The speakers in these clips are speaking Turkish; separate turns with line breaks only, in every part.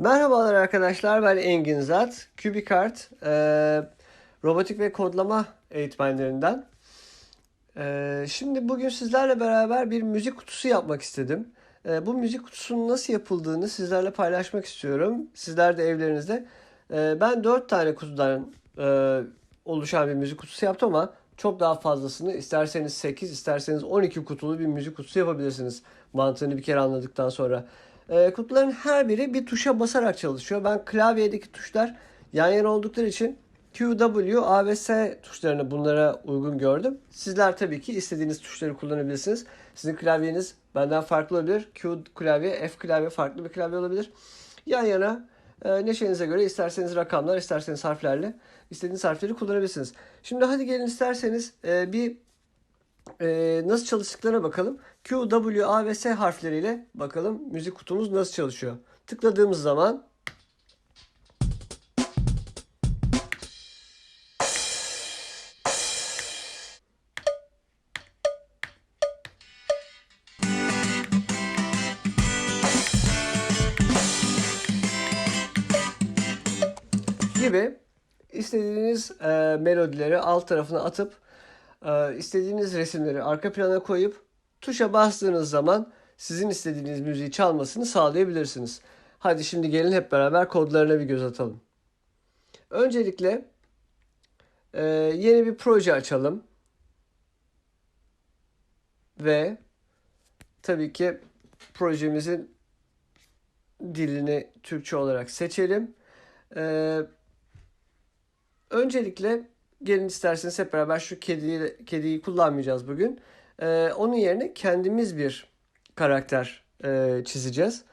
Merhabalar arkadaşlar ben Engin Zat. CubiCart e, robotik ve kodlama eğitmenlerinden. E, şimdi bugün sizlerle beraber bir müzik kutusu yapmak istedim. E, bu müzik kutusunun nasıl yapıldığını sizlerle paylaşmak istiyorum. Sizler de evlerinizde. E, ben 4 tane kutudan e, oluşan bir müzik kutusu yaptım ama çok daha fazlasını isterseniz 8 isterseniz 12 kutulu bir müzik kutusu yapabilirsiniz. Mantığını bir kere anladıktan sonra. E, kutuların her biri bir tuşa basarak çalışıyor. Ben klavyedeki tuşlar yan yana oldukları için Q, W, A ve S tuşlarını bunlara uygun gördüm. Sizler tabii ki istediğiniz tuşları kullanabilirsiniz. Sizin klavyeniz benden farklı olabilir. Q klavye, F klavye farklı bir klavye olabilir. Yan yana e, neşenize göre isterseniz rakamlar, isterseniz harflerle istediğiniz harfleri kullanabilirsiniz. Şimdi hadi gelin isterseniz e, bir e, nasıl çalıştıklarına bakalım. Q, W, A ve S harfleriyle bakalım müzik kutumuz nasıl çalışıyor. Tıkladığımız zaman gibi istediğiniz e, melodileri alt tarafına atıp e, istediğiniz resimleri arka plana koyup tuşa bastığınız zaman sizin istediğiniz müziği çalmasını sağlayabilirsiniz. Hadi şimdi gelin hep beraber kodlarına bir göz atalım. Öncelikle e, yeni bir proje açalım. Ve tabii ki projemizin dilini Türkçe olarak seçelim. Ee, öncelikle gelin isterseniz hep beraber şu kediyi, kediyi kullanmayacağız bugün. Ee, onun yerine kendimiz bir karakter e, çizeceğiz.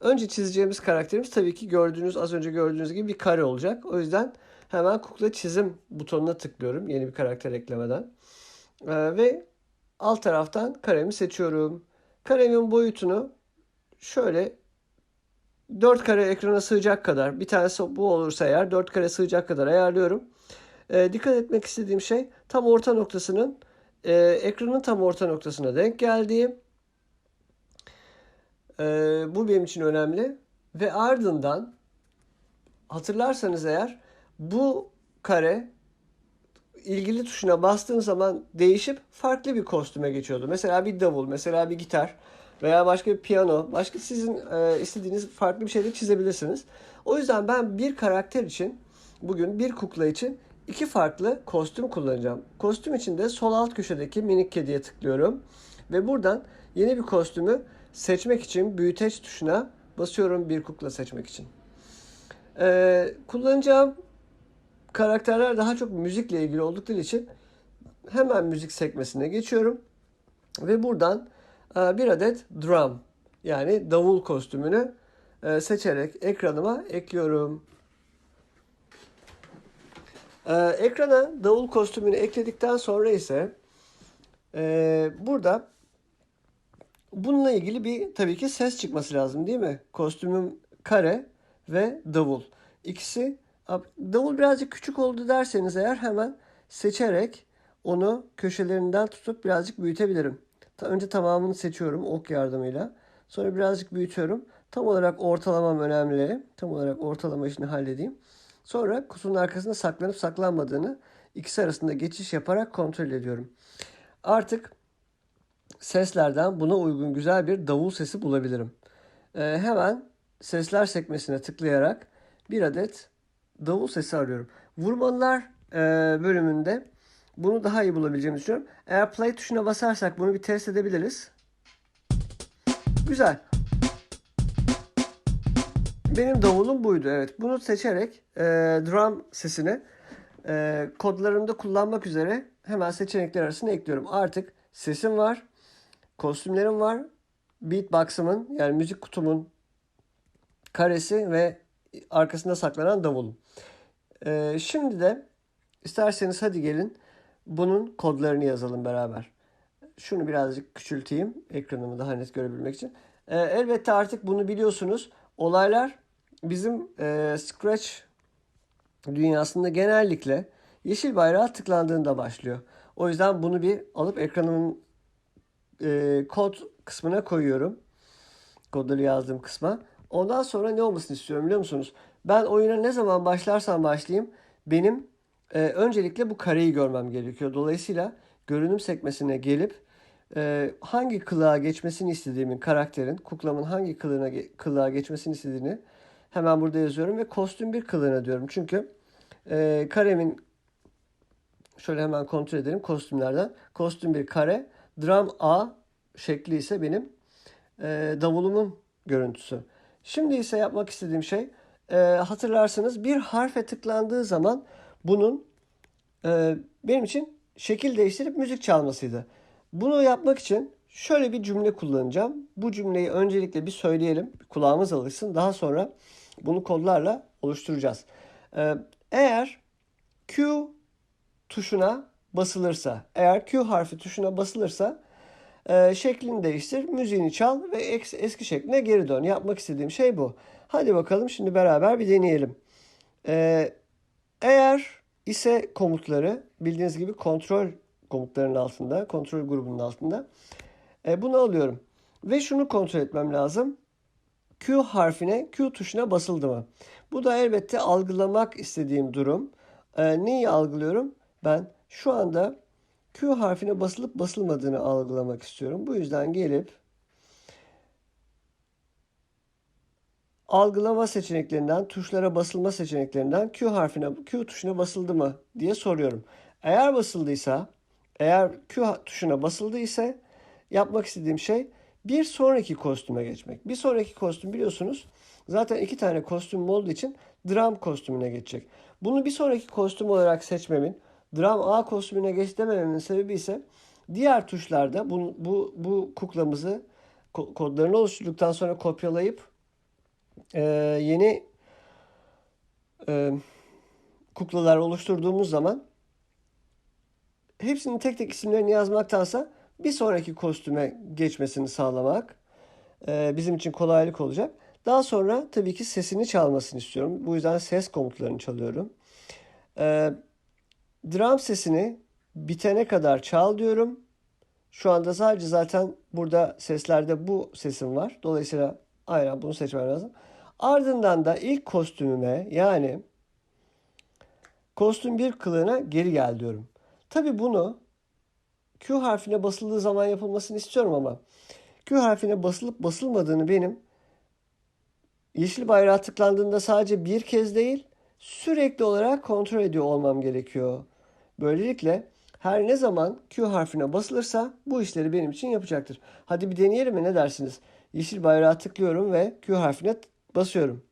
Önce çizeceğimiz karakterimiz tabii ki gördüğünüz az önce gördüğünüz gibi bir kare olacak. O yüzden hemen kukla çizim butonuna tıklıyorum yeni bir karakter eklemeden. Ee, ve alt taraftan karemi seçiyorum. Karemin boyutunu şöyle 4 kare ekrana sığacak kadar bir tanesi bu olursa eğer 4 kare sığacak kadar ayarlıyorum. E, dikkat etmek istediğim şey tam orta noktasının e, ekranın tam orta noktasına denk geldiği. E, bu benim için önemli. Ve ardından hatırlarsanız eğer bu kare ilgili tuşuna bastığım zaman değişip farklı bir kostüme geçiyordu. Mesela bir davul, mesela bir gitar veya başka bir piyano, başka sizin e, istediğiniz farklı bir şey de çizebilirsiniz. O yüzden ben bir karakter için bugün bir kukla için iki farklı kostüm kullanacağım. Kostüm için de sol alt köşedeki minik kediye tıklıyorum ve buradan yeni bir kostümü seçmek için büyüteç tuşuna basıyorum bir kukla seçmek için. E, kullanacağım karakterler daha çok müzikle ilgili oldukları için hemen müzik sekmesine geçiyorum ve buradan bir adet drum yani davul kostümünü e, seçerek ekranıma ekliyorum. E, ekrana davul kostümünü ekledikten sonra ise burada bununla ilgili bir tabii ki ses çıkması lazım değil mi? Kostümüm kare ve davul. İkisi davul birazcık küçük oldu derseniz eğer hemen seçerek onu köşelerinden tutup birazcık büyütebilirim. Önce tamamını seçiyorum ok yardımıyla. Sonra birazcık büyütüyorum. Tam olarak ortalamam önemli. Tam olarak ortalama işini halledeyim. Sonra kutunun arkasında saklanıp saklanmadığını ikisi arasında geçiş yaparak kontrol ediyorum. Artık seslerden buna uygun güzel bir davul sesi bulabilirim. Ee, hemen sesler sekmesine tıklayarak bir adet davul sesi arıyorum. Vurmalılar e, bölümünde bunu daha iyi bulabileceğimi düşünüyorum. Eğer play tuşuna basarsak bunu bir test edebiliriz. Güzel. Benim davulum buydu. Evet. Bunu seçerek e, drum sesini e, kodlarımda kullanmak üzere hemen seçenekler arasına ekliyorum. Artık sesim var. Kostümlerim var. Beatbox'ımın yani müzik kutumun karesi ve arkasında saklanan davulum. E, şimdi de isterseniz hadi gelin bunun kodlarını yazalım beraber. Şunu birazcık küçülteyim ekranımı daha net görebilmek için. E, elbette artık bunu biliyorsunuz. Olaylar bizim e, Scratch dünyasında genellikle yeşil bayrağı tıklandığında başlıyor. O yüzden bunu bir alıp ekranımın e, kod kısmına koyuyorum. Kodları yazdığım kısma. Ondan sonra ne olmasını istiyorum biliyor musunuz? Ben oyuna ne zaman başlarsam başlayayım benim e, öncelikle bu kareyi görmem gerekiyor. Dolayısıyla görünüm sekmesine gelip e, hangi kılığa geçmesini istediğimin karakterin, kuklamın hangi kılığına kılığa geçmesini istediğini hemen burada yazıyorum ve kostüm bir kılığına diyorum. Çünkü e, karemin şöyle hemen kontrol edelim kostümlerden. Kostüm bir kare, drum A şekli ise benim e, davulumun görüntüsü. Şimdi ise yapmak istediğim şey e, hatırlarsınız bir harfe tıklandığı zaman bunun e, benim için şekil değiştirip müzik çalmasıydı. Bunu yapmak için şöyle bir cümle kullanacağım. Bu cümleyi öncelikle bir söyleyelim. Kulağımız alışsın. Daha sonra bunu kodlarla oluşturacağız. Ee, eğer Q tuşuna basılırsa, eğer Q harfi tuşuna basılırsa e, şeklini değiştir, müziğini çal ve eski, şekline geri dön. Yapmak istediğim şey bu. Hadi bakalım şimdi beraber bir deneyelim. Ee, eğer ise komutları bildiğiniz gibi kontrol komutlarının altında, kontrol grubunun altında. E, bunu alıyorum. Ve şunu kontrol etmem lazım. Q harfine, Q tuşuna basıldı mı? Bu da elbette algılamak istediğim durum. E, neyi algılıyorum? Ben şu anda Q harfine basılıp basılmadığını algılamak istiyorum. Bu yüzden gelip algılama seçeneklerinden, tuşlara basılma seçeneklerinden Q harfine, Q tuşuna basıldı mı diye soruyorum. Eğer basıldıysa eğer Q tuşuna basıldı ise yapmak istediğim şey bir sonraki kostüme geçmek. Bir sonraki kostüm biliyorsunuz zaten iki tane kostüm olduğu için dram kostümüne geçecek. Bunu bir sonraki kostüm olarak seçmemin, dram A kostümüne geç demememin sebebi ise diğer tuşlarda bu, bu, bu kuklamızı kodlarını oluşturduktan sonra kopyalayıp e, yeni e, kuklalar oluşturduğumuz zaman hepsinin tek tek isimlerini yazmaktansa bir sonraki kostüme geçmesini sağlamak e, bizim için kolaylık olacak. Daha sonra tabii ki sesini çalmasını istiyorum. Bu yüzden ses komutlarını çalıyorum. E, drum sesini bitene kadar çal diyorum. Şu anda sadece zaten burada seslerde bu sesim var. Dolayısıyla aynen bunu seçmem lazım. Ardından da ilk kostümüme yani kostüm bir kılığına geri gel diyorum. Tabi bunu Q harfine basıldığı zaman yapılmasını istiyorum ama Q harfine basılıp basılmadığını benim yeşil bayrağı tıklandığında sadece bir kez değil sürekli olarak kontrol ediyor olmam gerekiyor. Böylelikle her ne zaman Q harfine basılırsa bu işleri benim için yapacaktır. Hadi bir deneyelim mi ne dersiniz? Yeşil bayrağı tıklıyorum ve Q harfine basıyorum.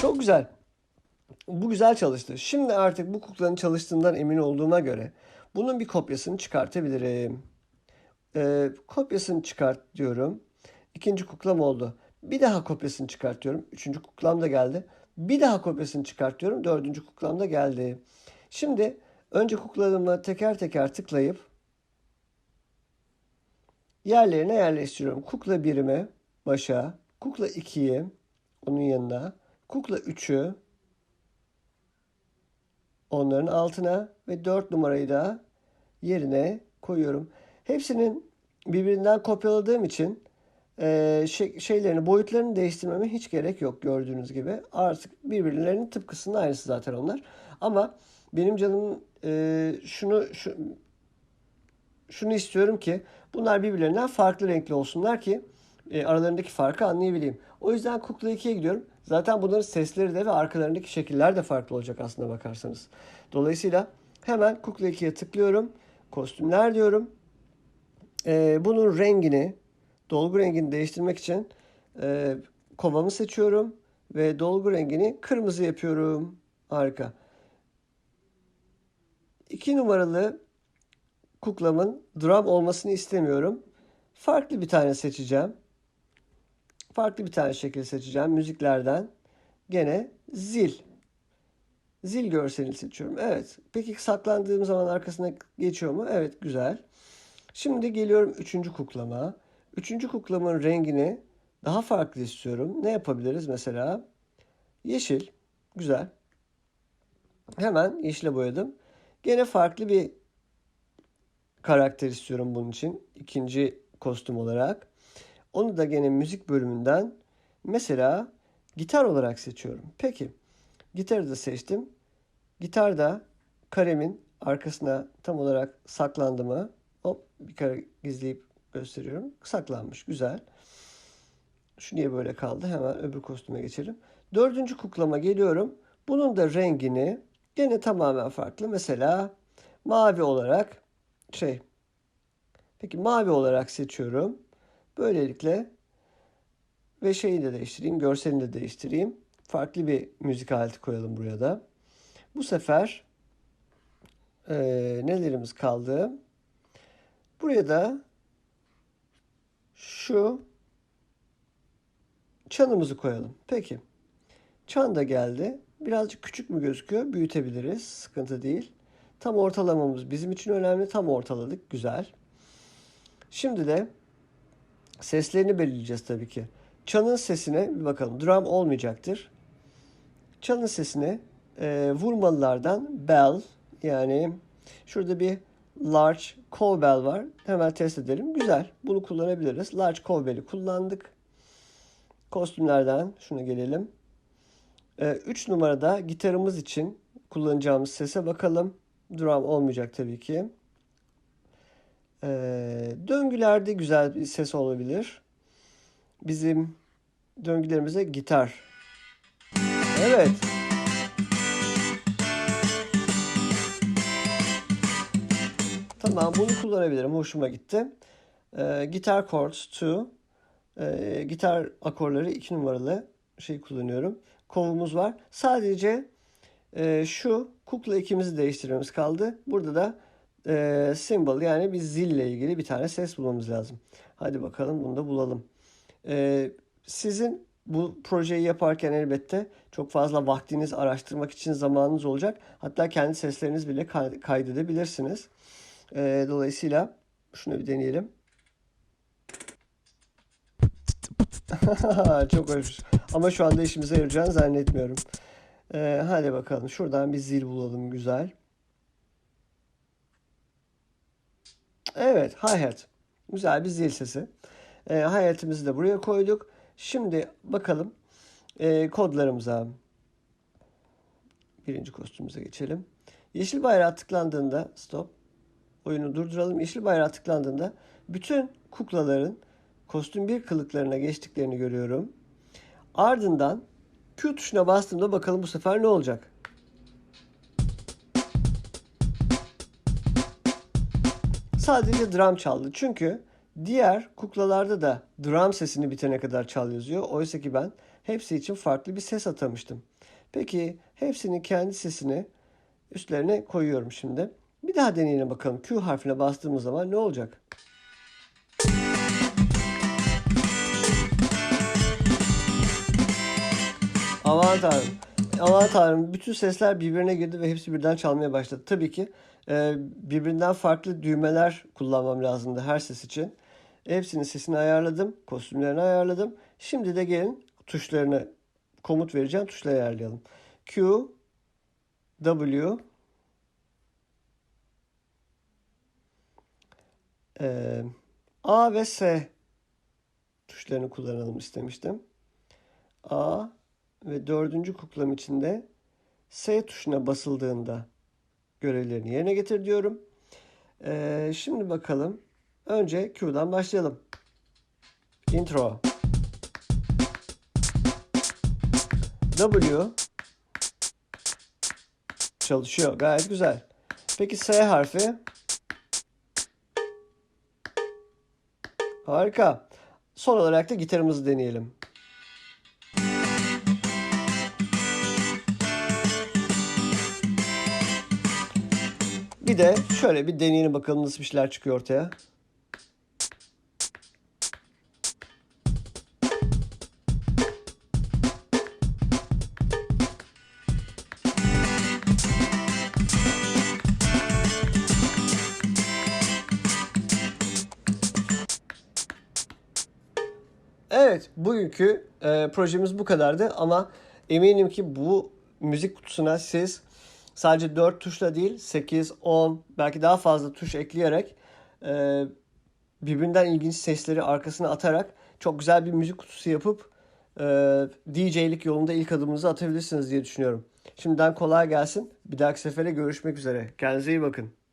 Çok güzel. Bu güzel çalıştı. Şimdi artık bu kuklanın çalıştığından emin olduğuma göre bunun bir kopyasını çıkartabilirim. Ee, kopyasını çıkart diyorum. İkinci kuklam oldu. Bir daha kopyasını çıkartıyorum. Üçüncü kuklam da geldi. Bir daha kopyasını çıkartıyorum. Dördüncü kuklam da geldi. Şimdi önce kuklalarımı teker teker tıklayıp yerlerine yerleştiriyorum. Kukla birimi başa, kukla ikiyi onun yanına, Kukla 3'ü onların altına ve 4 numarayı da yerine koyuyorum. Hepsinin birbirinden kopyaladığım için e, şey, şeylerini, boyutlarını değiştirmeme hiç gerek yok gördüğünüz gibi. Artık birbirlerinin tıpkısının aynısı zaten onlar. Ama benim canım e, şunu şu, şunu istiyorum ki bunlar birbirlerinden farklı renkli olsunlar ki e, aralarındaki farkı anlayabileyim. O yüzden Kukla 2'ye gidiyorum. Zaten bunların sesleri de ve arkalarındaki şekiller de farklı olacak aslında bakarsanız. Dolayısıyla hemen Kukla 2'ye tıklıyorum. Kostümler diyorum. E, bunun rengini, dolgu rengini değiştirmek için e, kovamı seçiyorum. Ve dolgu rengini kırmızı yapıyorum. Harika. 2 numaralı kuklamın drum olmasını istemiyorum. Farklı bir tane seçeceğim. Farklı bir tane şekil seçeceğim müziklerden. Gene zil. Zil görselini seçiyorum. Evet. Peki saklandığım zaman arkasına geçiyor mu? Evet güzel. Şimdi geliyorum üçüncü kuklama. Üçüncü kuklamın rengini daha farklı istiyorum. Ne yapabiliriz mesela? Yeşil. Güzel. Hemen yeşile boyadım. Gene farklı bir karakter istiyorum bunun için. İkinci kostüm olarak. Onu da gene müzik bölümünden mesela gitar olarak seçiyorum. Peki. Gitarı da seçtim. Gitar da karemin arkasına tam olarak saklandı mı? Hop bir kare gizleyip gösteriyorum. Saklanmış. Güzel. Şu niye böyle kaldı? Hemen öbür kostüme geçelim. Dördüncü kuklama geliyorum. Bunun da rengini gene tamamen farklı. Mesela mavi olarak şey peki mavi olarak seçiyorum. Böylelikle ve şeyi de değiştireyim. Görselini de değiştireyim. Farklı bir müzik aleti koyalım buraya da. Bu sefer e, nelerimiz kaldı? Buraya da şu çanımızı koyalım. Peki. Çan da geldi. Birazcık küçük mü gözüküyor? Büyütebiliriz. Sıkıntı değil. Tam ortalamamız bizim için önemli. Tam ortaladık. Güzel. Şimdi de seslerini belirleyeceğiz tabii ki. Çanın sesine bir bakalım. Drum olmayacaktır. Çanın sesine e, vurmalılardan bell yani şurada bir large cowbell var. Hemen test edelim. Güzel. Bunu kullanabiliriz. Large cowbell'i kullandık. Kostümlerden şuna gelelim. 3 numarada gitarımız için kullanacağımız sese bakalım. Drum olmayacak tabii ki. Ee, döngülerde güzel bir ses olabilir. Bizim döngülerimize gitar. Evet. Tamam bunu kullanabilirim. Hoşuma gitti. Ee, gitar chords 2. Ee, gitar akorları 2 numaralı şey kullanıyorum. Kovumuz var. Sadece e, şu kukla ikimizi değiştirmemiz kaldı. Burada da e, symbol yani bir zille ilgili bir tane ses bulmamız lazım. Hadi bakalım bunu da bulalım. E, sizin bu projeyi yaparken elbette çok fazla vaktiniz araştırmak için zamanınız olacak. Hatta kendi sesleriniz bile kaydedebilirsiniz. E, dolayısıyla şunu bir deneyelim. Çok hoş. Ama şu anda işimize yarayacağını zannetmiyorum. Ee, hadi bakalım. Şuradan bir zil bulalım güzel. Evet, hi-hat. Güzel bir zil sesi. Ee, hi-hat'imizi de buraya koyduk. Şimdi bakalım e, kodlarımıza. Birinci kostümümüze geçelim. Yeşil bayrağı tıklandığında stop. Oyunu durduralım. Yeşil bayrağı tıklandığında bütün kuklaların kostüm bir kılıklarına geçtiklerini görüyorum. Ardından Q tuşuna bastığımda bakalım bu sefer ne olacak? Sadece drum çaldı. Çünkü diğer kuklalarda da drum sesini bitene kadar çal yazıyor. Oysa ki ben hepsi için farklı bir ses atamıştım. Peki hepsinin kendi sesini üstlerine koyuyorum şimdi. Bir daha deneyelim bakalım. Q harfine bastığımız zaman ne olacak? Aman tanrım. Aman tanrım. Bütün sesler birbirine girdi ve hepsi birden çalmaya başladı. Tabii ki e, birbirinden farklı düğmeler kullanmam lazımdı her ses için. Hepsinin sesini ayarladım. Kostümlerini ayarladım. Şimdi de gelin tuşlarını komut vereceğim. Tuşları ayarlayalım. Q, W, e, A ve S tuşlarını kullanalım istemiştim. A, ve dördüncü kuklam içinde S tuşuna basıldığında görevlerini yerine getir diyorum. Ee, şimdi bakalım. Önce Q'dan başlayalım. Intro. W çalışıyor. Gayet güzel. Peki S harfi? Harika. Son olarak da gitarımızı deneyelim. Bir de şöyle bir deneyelim bakalım nasıl bir şeyler çıkıyor ortaya. Evet bugünkü e, projemiz bu kadardı ama eminim ki bu müzik kutusuna siz sadece 4 tuşla değil 8, 10 belki daha fazla tuş ekleyerek e, birbirinden ilginç sesleri arkasına atarak çok güzel bir müzik kutusu yapıp e, DJ'lik yolunda ilk adımınızı atabilirsiniz diye düşünüyorum. Şimdiden kolay gelsin. Bir dahaki sefere görüşmek üzere. Kendinize iyi bakın.